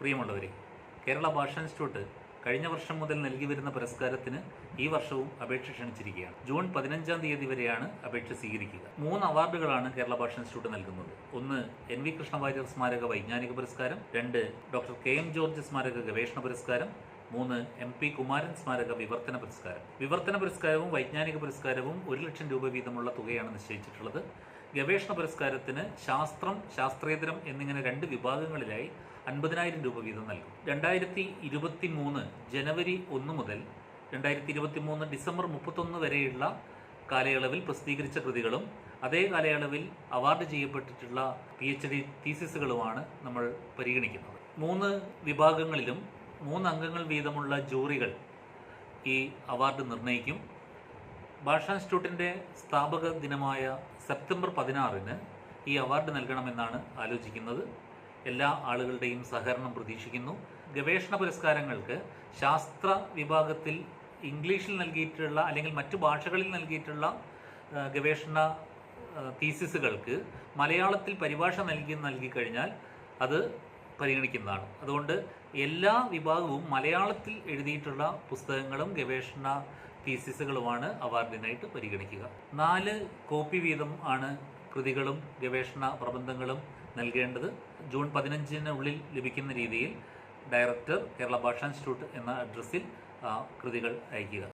പ്രിയമുള്ളവരെ കേരള ഭാഷാ ഇൻസ്റ്റിറ്റ്യൂട്ട് കഴിഞ്ഞ വർഷം മുതൽ നൽകി വരുന്ന പുരസ്കാരത്തിന് ഈ വർഷവും അപേക്ഷ ക്ഷണിച്ചിരിക്കുകയാണ്. ജൂൺ പതിനഞ്ചാം തീയതി വരെയാണ് അപേക്ഷ സ്വീകരിക്കുക. മൂന്ന് അവാർഡുകളാണ് കേരള ഭാഷാ ഇൻസ്റ്റിറ്റ്യൂട്ട് നൽകുന്നത്. ഒന്ന് എൻ വി കൃഷ്ണവാര്യർ സ്മാരക വൈജ്ഞാനിക പുരസ്കാരം രണ്ട് ഡോക്ടർ കെ എം ജോർജ് സ്മാരക ഗവേഷണ പുരസ്കാരം മൂന്ന് എം പി കുമാരൻ സ്മാരക വിവർത്തന പുരസ്കാരം. വിവർത്തന പുരസ്കാരവും വൈജ്ഞാനിക പുരസ്കാരവും ഒരു ലക്ഷം രൂപ വീതമുള്ള തുകയാണ് നിശ്ചയിച്ചിട്ടുള്ളത്. ഗവേഷണ പുരസ്കാരത്തിന് ശാസ്ത്രം ശാസ്ത്രേതരം എന്നിങ്ങനെ രണ്ട് വിഭാഗങ്ങളിലായി അൻപതിനായിരം രൂപ വീതം നൽകും. രണ്ടായിരത്തി ഇരുപത്തി മൂന്ന് ജനുവരി ഒന്ന് മുതൽ രണ്ടായിരത്തി ഇരുപത്തി മൂന്ന് ഡിസംബർ മുപ്പത്തൊന്ന് വരെയുള്ള കാലയളവിൽ പ്രസിദ്ധീകരിച്ച കൃതികളും അതേ കാലയളവിൽ അവാർഡ് ചെയ്യപ്പെട്ടിട്ടുള്ള പി എച്ച് ഡി തീസിസുകളുമാണ് നമ്മൾ പരിഗണിക്കുന്നത്. മൂന്ന് വിഭാഗങ്ങളിലും മൂന്ന് അംഗങ്ങൾ വീതമുള്ള ജൂറികൾ ഈ അവാർഡ് നിർണയിക്കും ഭാഷാ ഇൻസ്റ്റിറ്റ്യൂട്ടിന്റെ സ്ഥാപക ദിനമായ സെപ്റ്റംബർ പതിനാറിന് ഈ അവാർഡ് നൽകണമെന്നാണ് ആലോചിക്കുന്നത്. എല്ലാ ആളുകളുടെയും സഹകരണം പ്രതീക്ഷിക്കുന്നു. ഗവേഷണ പുരസ്കാരങ്ങൾക്ക് ശാസ്ത്ര വിഭാഗത്തിൽ ഇംഗ്ലീഷിൽ നൽകിയിട്ടുള്ള അല്ലെങ്കിൽ മറ്റു ഭാഷകളിൽ നൽകിയിട്ടുള്ള ഗവേഷണ തീസിസുകൾക്ക് മലയാളത്തിൽ പരിഭാഷ നൽകി നൽകിക്കഴിഞ്ഞാൽ അത് പരിഗണിക്കുന്നതാണ്. അതുകൊണ്ട് എല്ലാ വിഭാഗവും മലയാളത്തിൽ എഴുതിയിട്ടുള്ള പുസ്തകങ്ങളും ഗവേഷണ തീസിസുകളുമാണ് അവാർഡിനായിട്ട് പരിഗണിക്കുക. നാല് കോപ്പി വീതം ആണ് കൃതികളും ഗവേഷണ പ്രബന്ധങ്ങളും നൽകേണ്ടത്. ജൂൺ പതിനഞ്ചിനുള്ളിൽ ലഭിക്കുന്ന രീതിയിൽ ഡയറക്ടർ കേരള ഭാഷാ ഇൻസ്റ്റിറ്റ്യൂട്ട് എന്ന അഡ്രസ്സിൽ കൃതികൾ അയക്കുക